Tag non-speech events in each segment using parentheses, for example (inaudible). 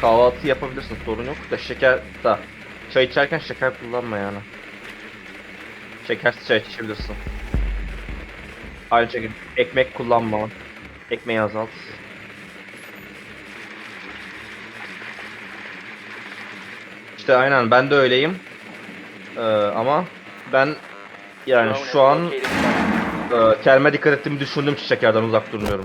Kahvaltı yapabilirsin sorun yok da şeker da çay içerken şeker kullanma yani. Şekersiz çay içebilirsin. Aynı şekilde ekmek kullanma. Ekmeği azalt. İşte aynen ben de öyleyim. Ee, ama ben yani şu an e, kendime dikkat ettiğimi düşündüğüm için şekerden uzak durmuyorum.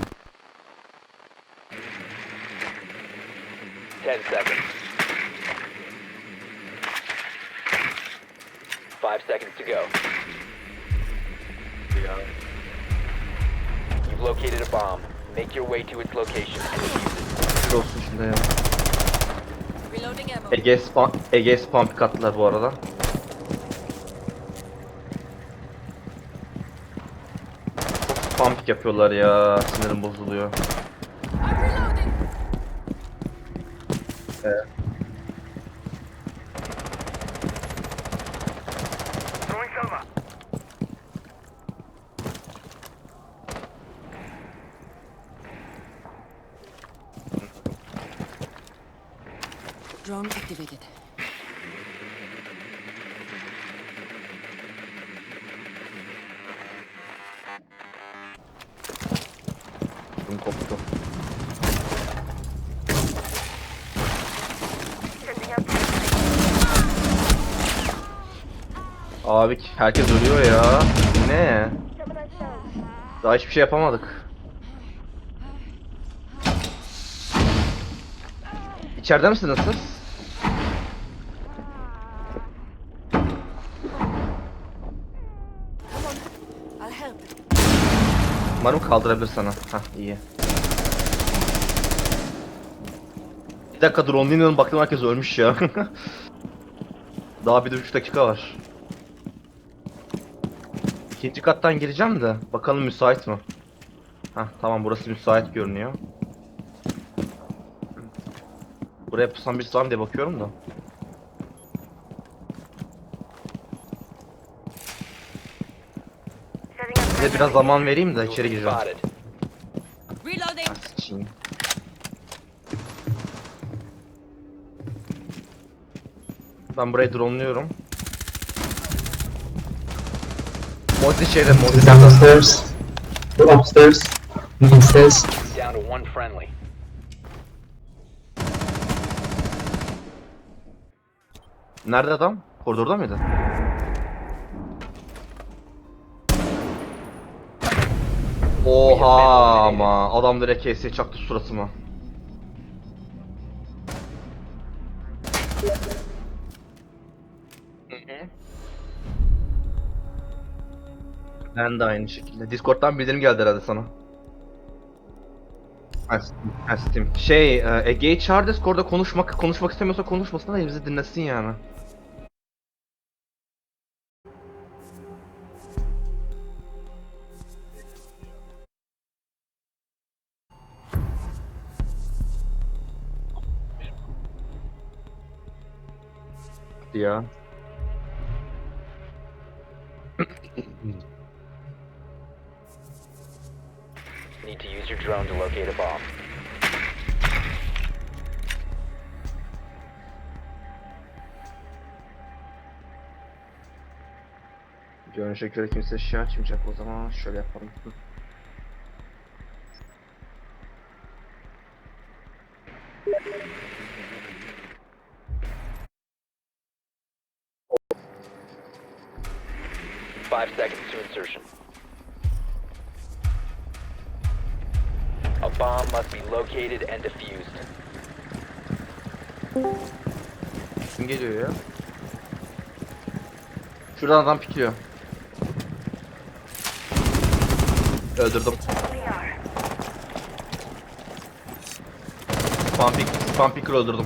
Ege spam, Ege spam pick attılar bu arada. Çok spam yapıyorlar ya. Sinirim bozuluyor. Evet. Drone activated. Bunu koptu. Abi herkes ölüyor ya. Ne? Daha hiçbir şey yapamadık. İçeride misiniz siz? Umarım kaldırabilir sana. Hah iyi. Bir dakika dur Onlina'nın baktım herkes ölmüş ya. (laughs) Daha bir de 3 dakika var. İkinci kattan gireceğim de bakalım müsait mi? Hah tamam burası müsait görünüyor. Buraya pusan bir var mı diye bakıyorum da. Size biraz zaman vereyim de içeri gireceğim. Reloading. Sıçayım. Ben burayı dronluyorum. Mod içeri, mod Is downstairs. Go upstairs. Downstairs. Down to one friendly. Nerede adam? Koridorda mıydı? Oha ama adam direkt KS'ye çaktı suratıma. Ben de aynı şekilde. Discord'dan bildirim geldi herhalde sana. Ha, Steam. Ha, Steam. Şey, e, Ege'yi çağır Discord'da konuşmak konuşmak istemiyorsa konuşmasın da bizi dinlesin yani. ya. Drone to locate a bomb. Görünüşe göre kimse şey açmayacak o zaman şöyle yapalım. Five seconds to insertion. Bomb must be located and defused. Kim geliyor ya? Şuradan adam pikliyor. Öldürdüm. Spam pick, öldürdüm.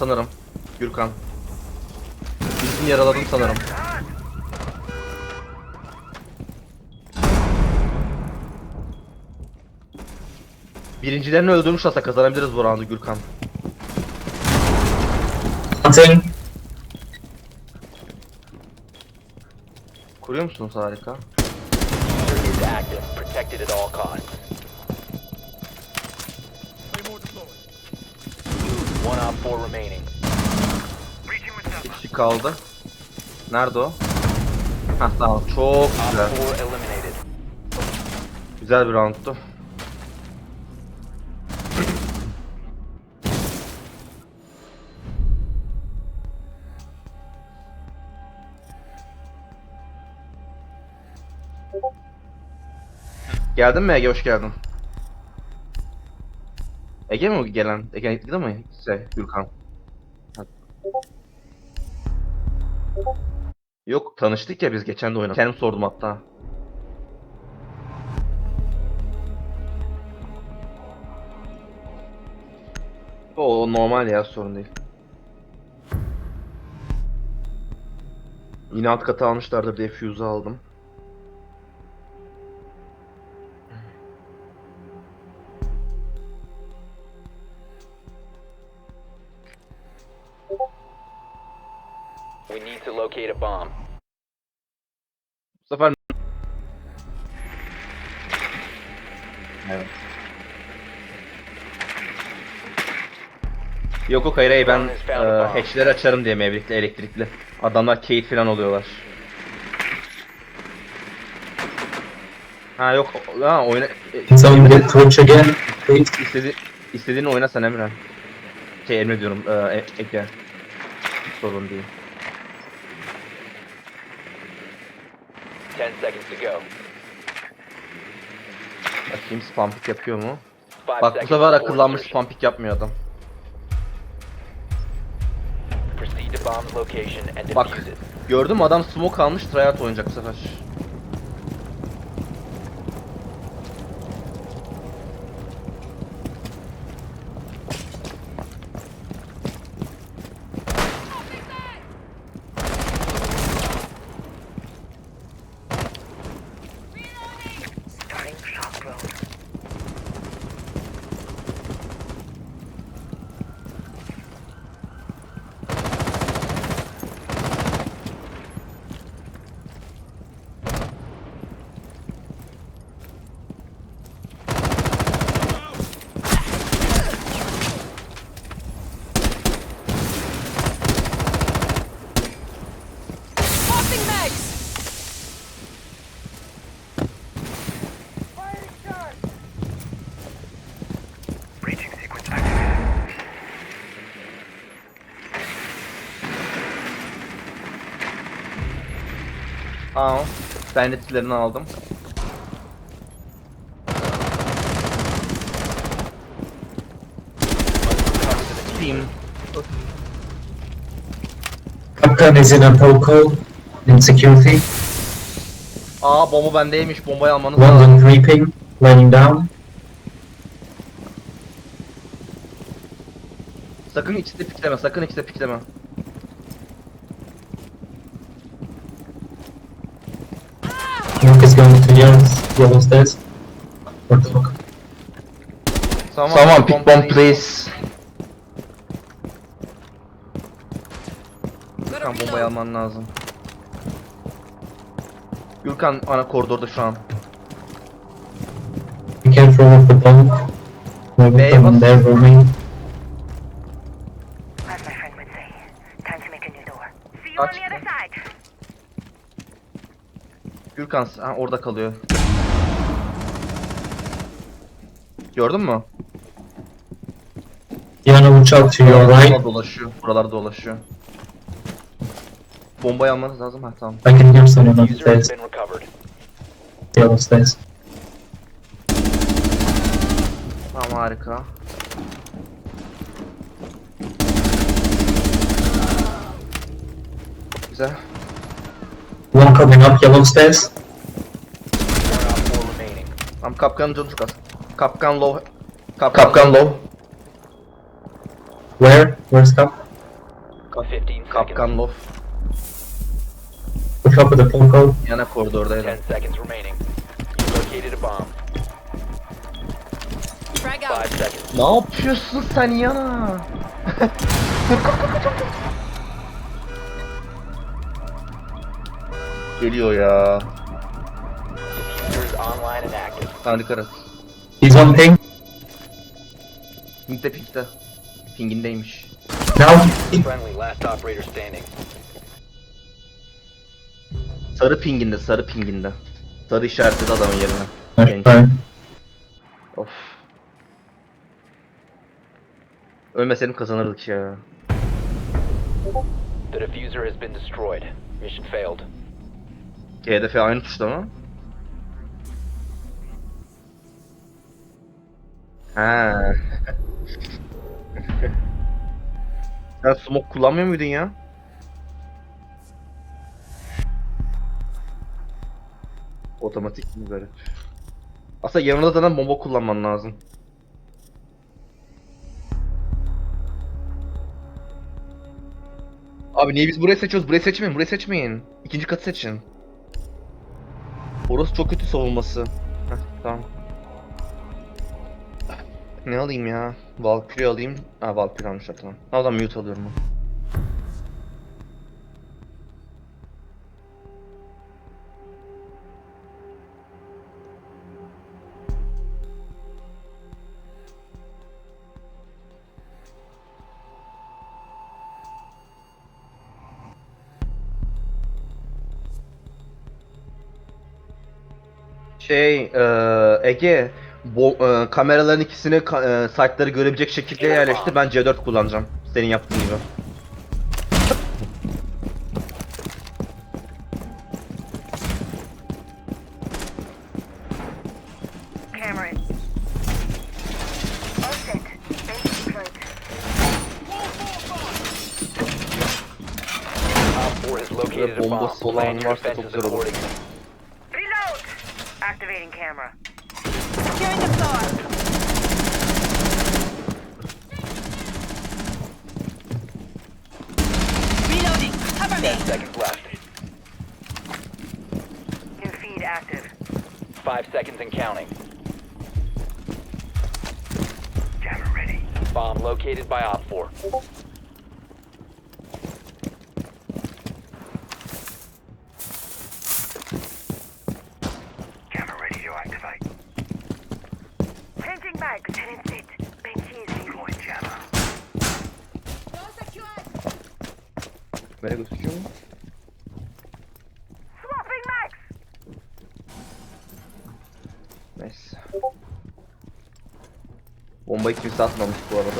sanırım. Gürkan. Birisini yaraladım sanırım. Birincilerini öldürmüş olsa kazanabiliriz bu roundu Gürkan. Hunting. Kuruyor musunuz harika? Diffuser is active. Protected at all costs. Op four remaining. Breaching with Bir kişi kaldı. Nerede o? Hah tamam çok Op güzel. eliminated. Güzel bir roundtu. Geldin mi Ege? Hoş geldin. Ege mi o gelen? Ege gitti mi? Şey, Gürkan. Yok tanıştık ya biz geçen de oynadık. Kendim sordum hatta. O, normal ya sorun değil. Yine alt katı almışlardır diye fuse'u aldım. Yok yok hayır hayır ben e, hatchleri açarım diye mevlikli elektrikli. Adamlar keyif falan oluyorlar. Ha yok ha oyna e, Can someone get Twitch again, please? istedi, istediğini oyna sen Emre. Şey Emre diyorum e, Ege. Sorun değil. 10 seconds to go. Bakayım spam pick yapıyor mu? Bak bu sefer akıllanmış spam pick yapmıyor adam. Bak gördün mü adam smoke almış tryhard oynayacak bu sefer. Aa, Benetlerini aldım. Team. Capcan is in a poco in security. Aa bomba bendeymiş. Bombayı almanız lazım. on creeping, laying down. Sakın ikisi de pikleme. Sakın ikisi de pikleme. Smoke yellow, yellow stairs. What the fuck? Tamam. Someone pick bomb please. Gürkan bombayı alman lazım. Gürkan ana koridorda şu an. You can throw off the bomb. Maybe Bey, from bas- there roaming. As my friend would say, time to make a new door. See you on Aç. the other side. Gürkan ha, orada kalıyor. Gördün mü? Yana uçak tüyü olay. Dolaşıyor. Buralar dolaşıyor. Bombayı almanız lazım. Ha tamam. I can hear someone User has Tamam harika. Güzel. Coming up yellow stairs. One op 4 remaining. Tam kapkanın canı çok az. Kapkan low. Kapkan, low. Where? Where's Cap? 15 seconds. Kapkan low. Push up with the phone call. Yana koridordaydı. 10 seconds remaining. You located a bomb. Frag 5 out. seconds. Ne yapıyorsun sen yana? (laughs) İs online and active. Tanrı karası. He's on ping. Pink'te pink'te. Pingindeymiş. Now. Friendly, last operator standing. Sarı pinginde, sarı pinginde. Sarı işaretledi adamın yerine. Try. Of. Ölmeseydim kazanırdık ya. The diffuser has been destroyed. Mission failed. HDF aynı tuşta mı? Ha. (laughs) Sen smoke kullanmıyor muydun ya? Otomatik mi böyle? Aslında yanında zaten bomba kullanman lazım. Abi niye biz burayı seçiyoruz? Burayı seçmeyin, burayı seçmeyin. İkinci katı seçin. Orası çok kötü savunması. Heh, tamam. Ne alayım ya? Valkyrie alayım. Ha Valkyrie almışlar tamam. Zaman mute alıyorum ben. Şey, eee Ege, bu eee, kameraların ikisini ka- eee, site'ları görebilecek şekilde yerleşti. Ben C4 kullanacağım. Senin yaptığın gibi. Cameron. All set. Bench deployed. Op 4 has located a bomba your varsa çok güzel olur. Seconds left. New feed active. 5 seconds and counting. Jammer ready. Bomb located by Op 4. Kimse atmamış bu arada.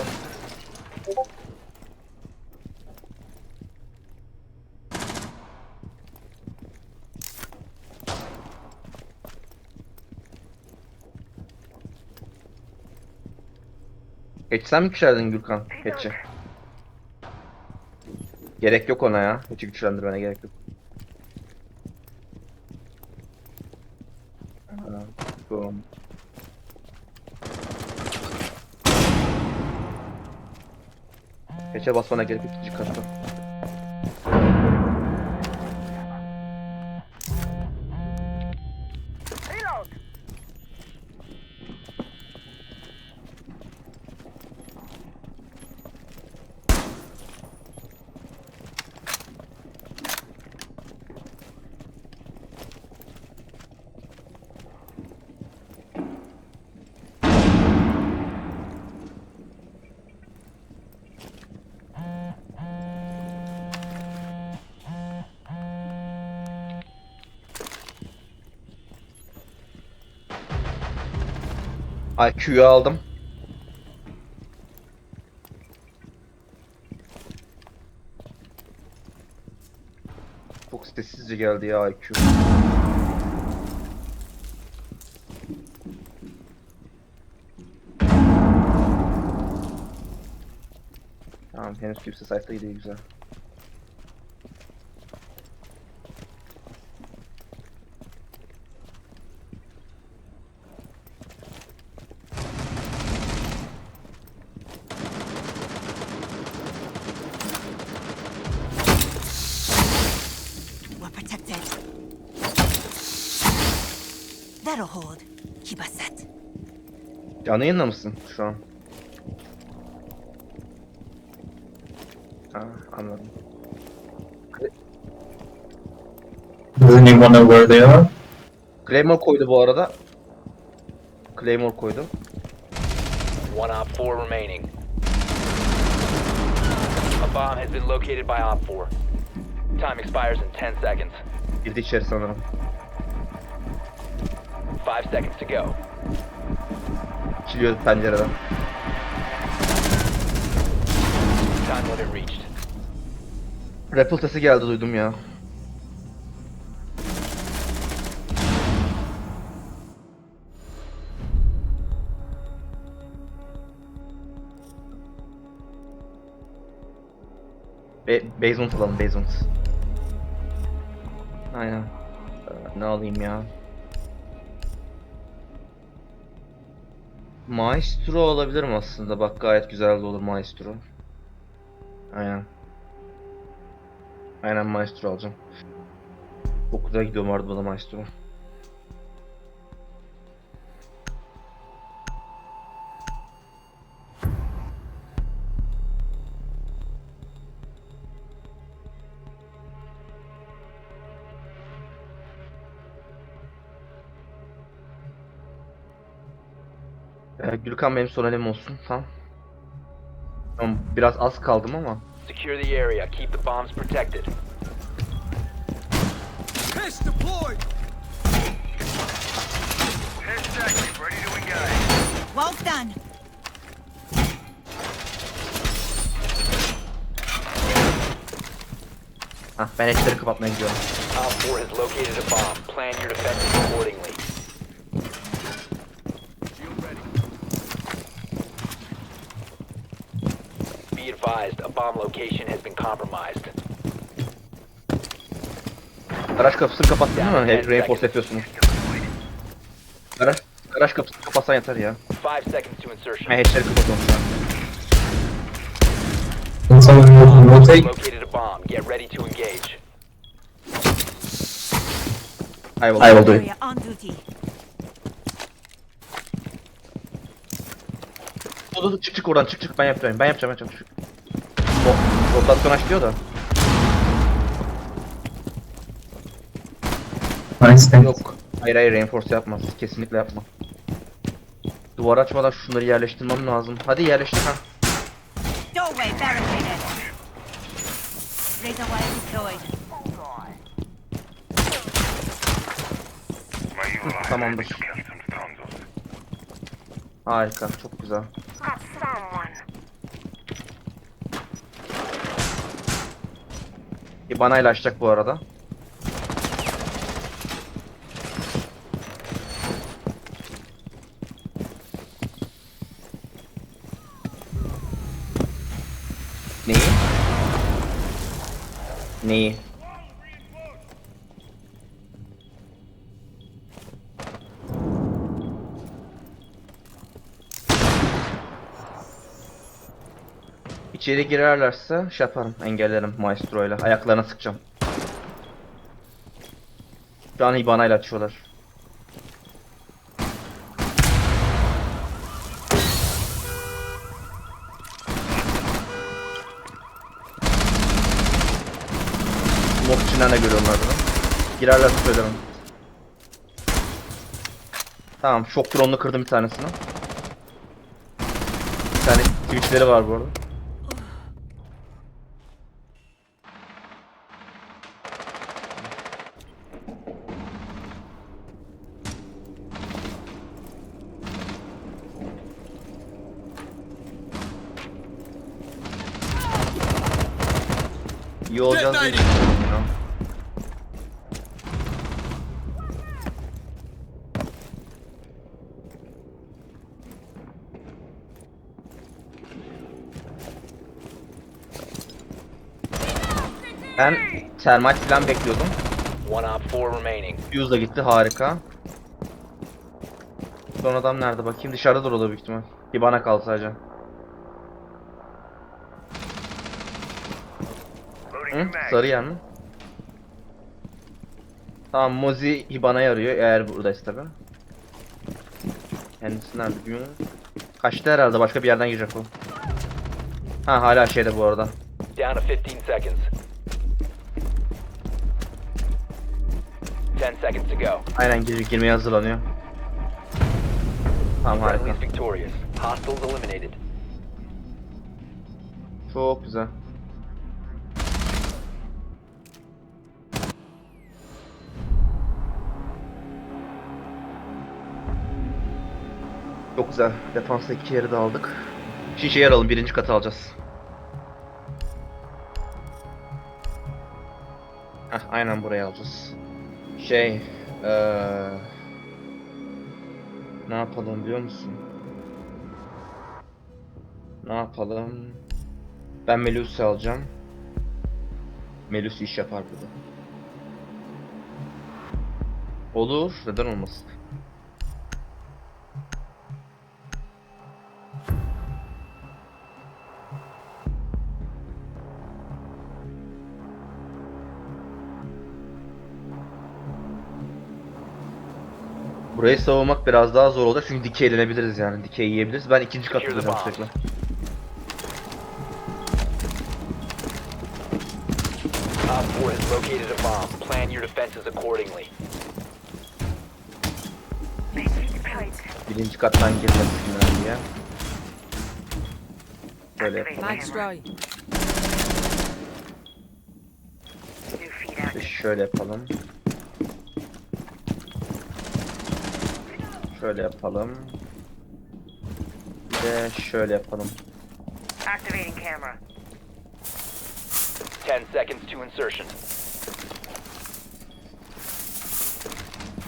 Geç sen mi güçlendin Gürkan? Geçi. Gerek yok ona ya. Geçi güçlendirmene gerek yok. Ha, Boom. Geçe basmana gerek yok ikinci katta. IQ'yu aldım. Çok sessizce geldi ya IQ. Tamam henüz kimse gidiyor güzel. We're protected. That'll hold. Keep us set. Canlı yayında mısın şu an? Ha, anladım. Does anyone know where they are? Claymore koydu bu arada. Claymore koydu. One Op 4 remaining. A bomb has been located by Op 4. Time expires in 10 seconds. Girdi içeri sanırım. 5 seconds to go. Çiliyor pencereden. Time limit reached. Rappel sesi geldi duydum ya. Be basement alalım basement. Aynen. Ee, ne alayım ya? Maestro olabilirim aslında. Bak gayet güzel de olur Maestro. Aynen. Aynen Maestro alacağım. Güzel gidiyorum vardı bana Maestro. Ee, Gülkan benim son elim olsun. Tamam. Tamam, Biraz az kaldım ama. Secure the area. Keep the bombs protected. Test active. Ready to engage. Well done. Hah ben etleri kapatmaya gidiyorum. Op 4 has located a bomb. Plan your defenses accordingly. Be advised, a bomb location has been compromised. Garaj kapısını değil mi? Hep reinforce yapıyorsunuz. Garaj, garaj kapısını kapatsan yeter ya. 5 seconds to insertion. Ben hatchleri kapatıyorum şu an. Someone rotate? Located a bomb. Get ready to engage. I will, I will do it. Area on duty. Dur, dur, çık çık oradan çık çık ben yapacağım ben yapacağım ben yapacağım. O, rotasyon aç diyor da. Nice. Yok. Hayır hayır reinforce yapmaz. Kesinlikle yapma. Duvar açmadan şunları yerleştirmem lazım. Hadi yerleştir ha. Doorway barricaded. Deployed. Tamamdır. Harika çok güzel. Got someone. İbana ile açacak bu arada. İçeri girerlerse şey yaparım, engellerim maestro ile. Ayaklarına sıkacağım. Şu an Hibana ile açıyorlar. Smoke içinden de görüyorum bunu. Girerlerse söylerim. Tamam, şok drone'unu kırdım bir tanesini. Bir tane switchleri var bu arada. İyi olacağız diye düşünüyorum ya. Ben termal falan bekliyordum. One Op 4 remaining. Fuse da gitti harika. Son adam nerede bakayım dışarıda dur o da büyük ihtimal. Bir bana kaldı sadece. Hı? Sarı yer mi? Tamam Mozi Hibana'yı arıyor eğer buradaysa tabi. Kendisi nerede bilmiyorum. Kaçtı herhalde başka bir yerden girecek o. Ha hala şeyde bu arada. Down to 15 seconds. 10 seconds to go. Aynen gir girmeye hazırlanıyor. Tamam harika. Friendly's victorious. Hostiles eliminated. Çok güzel. Çok güzel. Defansta iki yeri de aldık. Şimdi şey alalım. Birinci katı alacağız. Heh, aynen buraya alacağız. Şey... Eee... Ne yapalım biliyor musun? Ne yapalım? Ben Melus'u alacağım. Melus iş yapar burada. Olur, neden olmasın? Burayı savunmak biraz daha zor olacak çünkü dikey elenebiliriz yani. Dikey yiyebiliriz. Ben ikinci kat bomb. sürekli. Op 4 has located a bomb. Plan your defenses accordingly. Birinci kattan girmesinler diye. Böyle yapalım. İşte şöyle yapalım. Şöyle yapalım. Bir de şöyle yapalım. Activating camera. 10 seconds to insertion.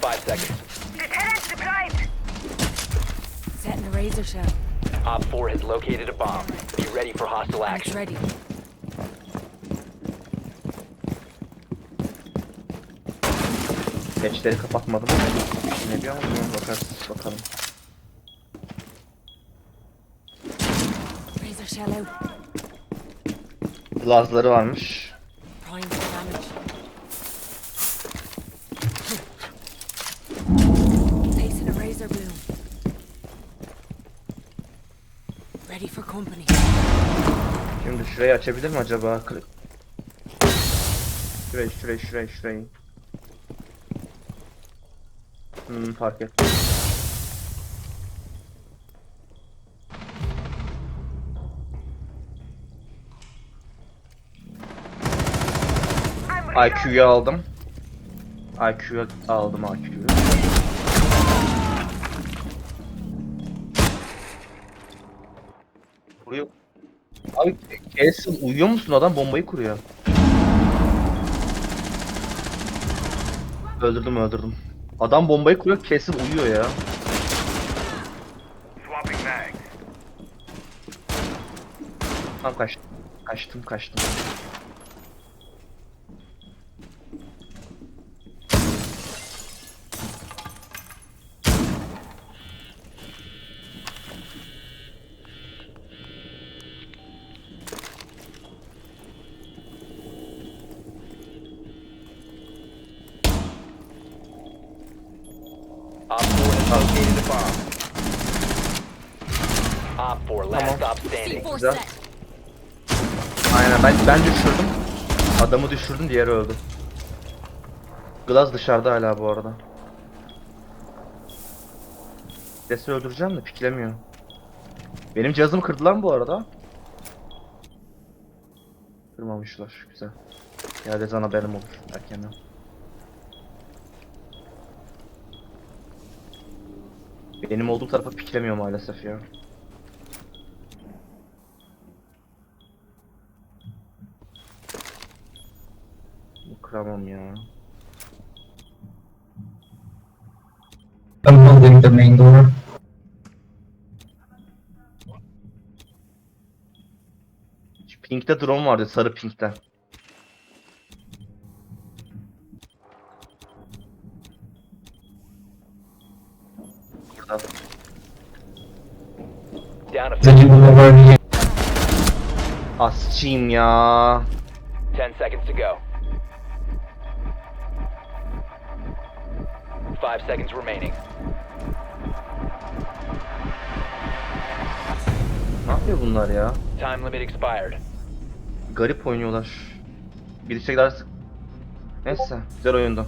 5 seconds. Lieutenant deployed. Setting a razor shell. Op 4 has located a bomb. Be ready for hostile It's action. ready. Hatchleri kapatmadım. Ne diyor ama buna bakarız bakalım. Glazları varmış. Şimdi şurayı açabilir mi acaba? Şurayı, şurayı, şurayı, şurayı. Hmm, fark et. IQ'yu aldım. IQ'yu aldım IQ'yu. Kuruyor. Abi Castle uyuyor musun? Adam bombayı kuruyor. Öldürdüm öldürdüm. Adam bombayı kuruyor, Castle uyuyor ya. Tam kaçtım. Kaçtım kaçtım. Op 4, last stop standing. Güzel. Aynen ben ben düşürdüm. Adamı düşürdüm diğeri öldü. Glaz dışarıda hala bu arada. Sesi öldüreceğim de piklemiyor. Benim cihazımı kırdılar mı bu arada? Kırmamışlar. Güzel. Ya sana haberim olur erkenden. Benim olduğum tarafa piklemiyor maalesef ya. Kıramam ya. I'm holding the main door. Pink'te drone vardı, sarı pink'te. Burada. Down to Then you move over here. Asçıyım ya. 10 seconds to go. Five seconds remaining. Ne yapıyor bunlar ya? Time limit expired. Garip oynuyorlar. Gidecekler. Neyse, güzel oyundu.